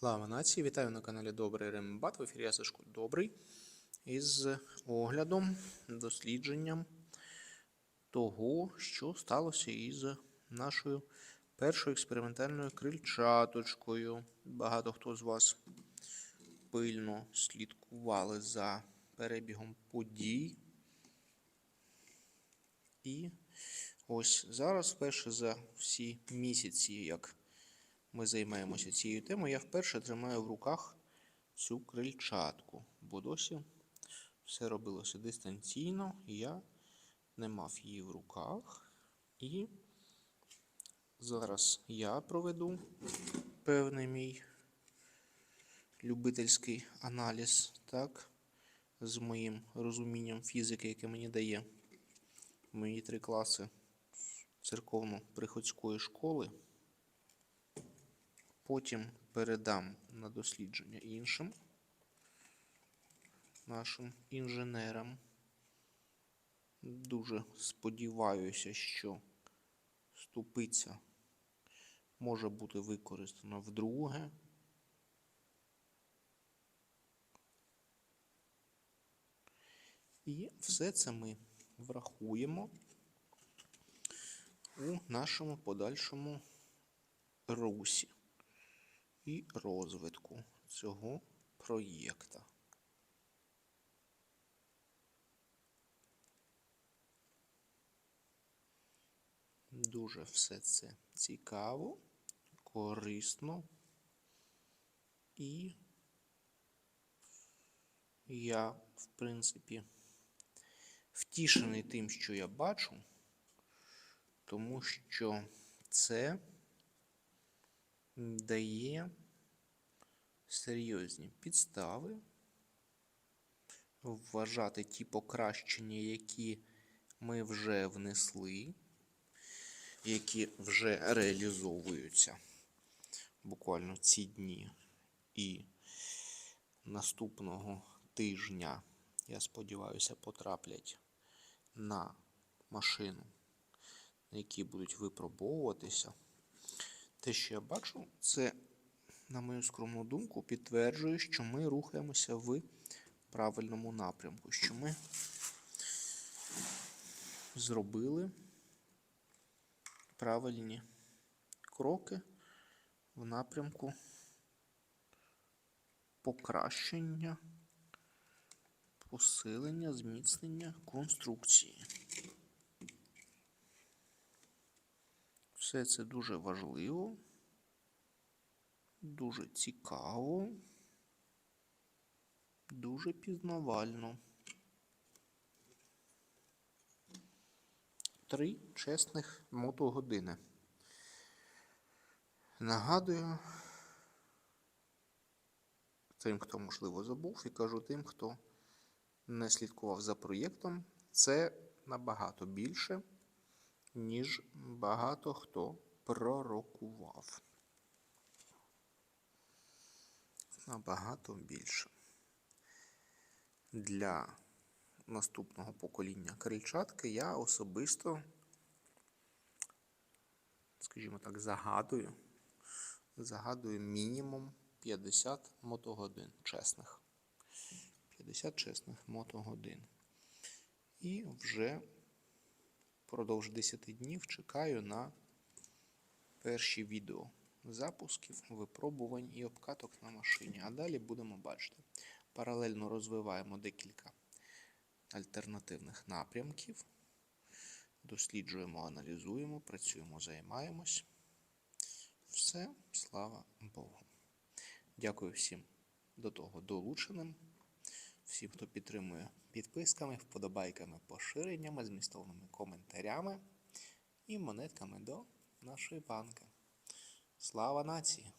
Слава нації! Вітаю на каналі Добрий Рембат. В ефірі я Сашко Добрий із оглядом, дослідженням того, що сталося із нашою першою експериментальною крильчаточкою. Багато хто з вас пильно слідкували за перебігом подій. І ось зараз, вперше за всі місяці, як ми займаємося цією темою, я вперше тримаю в руках цю крильчатку, бо досі все робилося дистанційно, я не мав її в руках. І зараз я проведу певний мій любительський аналіз, так, з моїм розумінням фізики, яке мені дає мої три класи церковно-приходської школи. Потім передам на дослідження іншим нашим інженерам. Дуже сподіваюся, що ступиця може бути використана вдруге. І все це ми врахуємо у нашому подальшому русі і розвитку цього проєкта. Дуже все це цікаво, корисно і я, в принципі, втішений тим, що я бачу, тому що це дає серйозні підстави вважати ті покращення, які ми вже внесли, які вже реалізовуються буквально ці дні і наступного тижня, я сподіваюся, потраплять на машину, на якій будуть випробовуватися. Те, що я бачу, це, на мою скромну думку, підтверджує, що ми рухаємося в правильному напрямку, що ми зробили правильні кроки в напрямку покращення, посилення, зміцнення конструкції. Все це дуже важливо, дуже цікаво, дуже пізнавально. Три чесних мотогодини. Нагадую тим, хто, можливо, забув, і кажу тим, хто не слідкував за проєктом, це набагато більше ніж багато хто пророкував. Набагато більше. Для наступного покоління крильчатки я особисто, скажімо так, загадую, загадую мінімум 50 мотогодин чесних. 50 чесних мотогодин. І вже впродовж 10 днів чекаю на перші відео запусків, випробувань і обкаток на машині. А далі будемо бачити. Паралельно розвиваємо декілька альтернативних напрямків. Досліджуємо, аналізуємо, працюємо, займаємось. Все, слава Богу. Дякую всім до того долученим, всім, хто підтримує підписками, вподобайками, поширеннями, змістовними коментарями і монетками до нашої банки. Слава нації!